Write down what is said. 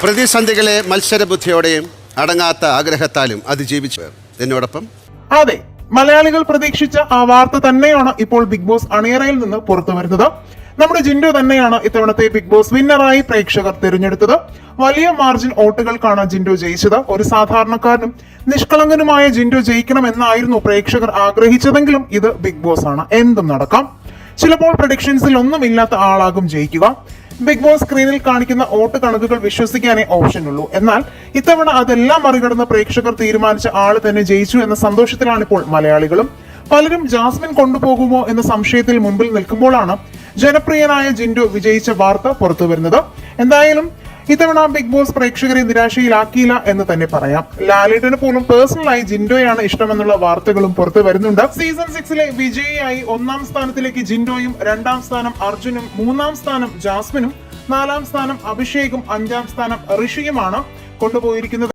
പ്രതിസന്ധികളെ മത്സരബുദ്ധിയോടെയും അടങ്ങാത്ത ആഗ്രഹത്താലും അതിജീവിച്ചു എന്നോടൊപ്പം അതെ മലയാളികൾ പ്രതീക്ഷിച്ച ആ വാർത്ത തന്നെയാണ് ഇപ്പോൾ ബിഗ് ബോസ് അണിയറയിൽ നിന്ന് പുറത്തു വരുന്നത്. നമ്മുടെ ജിൻഡു തന്നെയാണ് ഇത്തവണത്തെ ബിഗ് ബോസ് വിന്നറായി പ്രേക്ഷകർ തിരഞ്ഞെടുത്തത്. വലിയ മാർജിൻ വോട്ടുകൾക്കാണ് ജിൻഡു ജയിച്ചത്. ഒരു സാധാരണക്കാരനും നിഷ്കളങ്കനുമായ ജിൻഡോ ജയിക്കണമെന്നായിരുന്നു പ്രേക്ഷകർ ആഗ്രഹിച്ചതെങ്കിലും ഇത് ബിഗ് ബോസ് ആണ്. എന്തും നടക്കാം. ചിലപ്പോൾ പ്രഡിക്ഷൻസിൽ ഒന്നുമില്ലാത്ത ആളാകും ജയിക്കുക. ബിഗ് ബോസ് സ്ക്രീനിൽ കാണിക്കുന്ന വോട്ട് കണക്കുകൾ വിശ്വസിക്കാനേ ഓപ്ഷൻ ഉള്ളൂ. എന്നാൽ ഇത്തവണ അതെല്ലാം മറികടന്ന് പ്രേക്ഷകർ തീരുമാനിച്ച ആൾ തന്നെ ജയിച്ചു എന്ന സന്തോഷത്തിലാണ് ഇപ്പോൾ മലയാളികളും. പലരും ജാസ്മിൻ കൊണ്ടുപോകുമോ എന്ന സംശയത്തിൽ മുൻപിൽ നിൽക്കുമ്പോഴാണ് ജനപ്രിയനായ ജിൻഡു വിജയിച്ച വാർത്ത പുറത്തു വരുന്നത് എന്തായാലും ഇത്തവണ ബിഗ് ബോസ് പ്രേക്ഷകരെ നിരാശയിലാക്കിയില്ല എന്ന് തന്നെ പറയാം. ലാലേട്ടന് പോലും പേഴ്സണലായി ജിൻഡോയാണ് ഇഷ്ടമെന്നുള്ള വാർത്തകളും പുറത്തു വരുന്നുണ്ട്. സീസൺ സിക്സിലെ വിജയിയായി ഒന്നാം സ്ഥാനത്തിലേക്ക് ജിൻഡോയും രണ്ടാം സ്ഥാനം അർജുനും മൂന്നാം സ്ഥാനം ജാസ്മിനും നാലാം സ്ഥാനം അഭിഷേകും അഞ്ചാം സ്ഥാനം ഋഷിയുമാണ് കൊണ്ടുപോയിരിക്കുന്നത്.